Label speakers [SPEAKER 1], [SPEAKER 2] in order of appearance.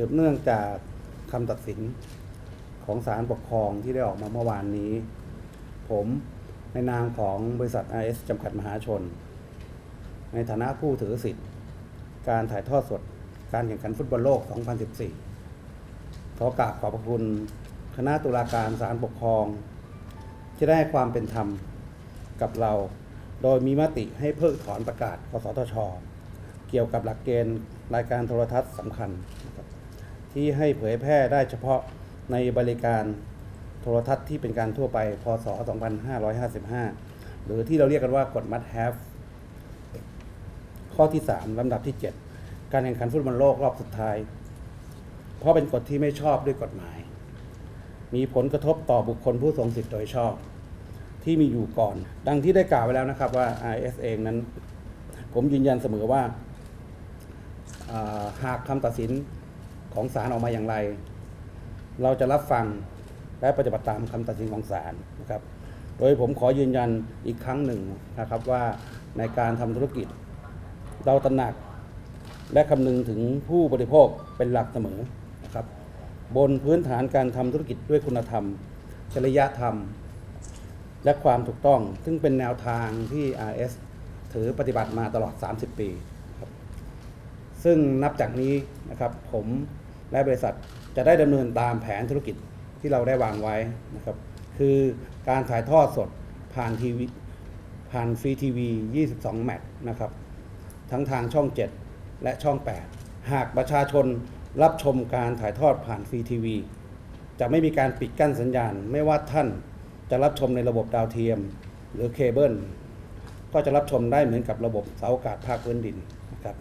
[SPEAKER 1] สืบเนื่องจากคำตัดสินของศาลปกครองที่ได้ออกมาเมื่อวานนี้ ผมในนามของบริษัท RS จำกัดมหาชน ในฐานะผู้ถือสิทธิ์ การถ่ายทอดสดการแข่งขันฟุตบอลโลก 2014 ขอกราบขอบพระคุณคณะตุลาการศาลปกครอง ที่ได้ความเป็นธรรมกับเรา โดยมีมติให้เพิกถอนประกาศ กสทช เกี่ยวกับหลักเกณฑ์รายการโทรทัศน์สำคัญนะครับ ที่ให้เผยแพร่ได้เฉพาะในบริการโทรทัศน์ที่เป็นการทั่วไป พศ 2555 หรือที่เราเรียกกันว่ากฎ must have ข้อที่ 3 ลำดับที่ 7 การแข่งขันฟุตบอลโลกรอบสุดท้าย เพราะเป็นกฎที่ไม่ชอบด้วยกฎหมาย มีผลกระทบต่อบุคคลผู้ทรงสิทธิ์โดยชอบ ที่มีอยู่ก่อน ดังที่ได้กล่าวไว้แล้วนะครับว่า IS เองนั้น ผมยืนยันเสมอว่าอ่าหากคำตัดสิน ของศาลออกมาอย่างไร เราจะรับฟังและปฏิบัติตามคำตัดสินของศาลนะครับ โดยผมขอยืนยันอีกครั้งหนึ่งนะครับว่าในการทำธุรกิจ เราตระหนักและคำนึงถึงผู้บริโภคเป็นหลักเสมอนะครับ บนพื้นฐานการทำธุรกิจด้วยคุณธรรมจริยธรรม และความถูกต้อง ซึ่งเป็นแนวทางที่ RS ถือปฏิบัติมาตลอด 30 ปีซึ่งนับจากนี้นะครับผม และบริษัทจะได้ดำเนินตามแผนธุรกิจที่เราได้วางไว้นะครับ คือการถ่ายทอดสดผ่านทีวีผ่านฟรีทีวี 22 แมตช์นะครับ ทั้งทางช่อง 7 และช่อง 8 หากประชาชนรับชมการถ่ายทอดผ่านฟรีทีวี จะไม่มีการปิดกั้นสัญญาณ ไม่ว่าท่านจะรับชมในระบบดาวเทียม หรือเคเบิลก็จะรับชมได้เหมือนกับระบบเสาอากาศภาคพื้นดินนะครับ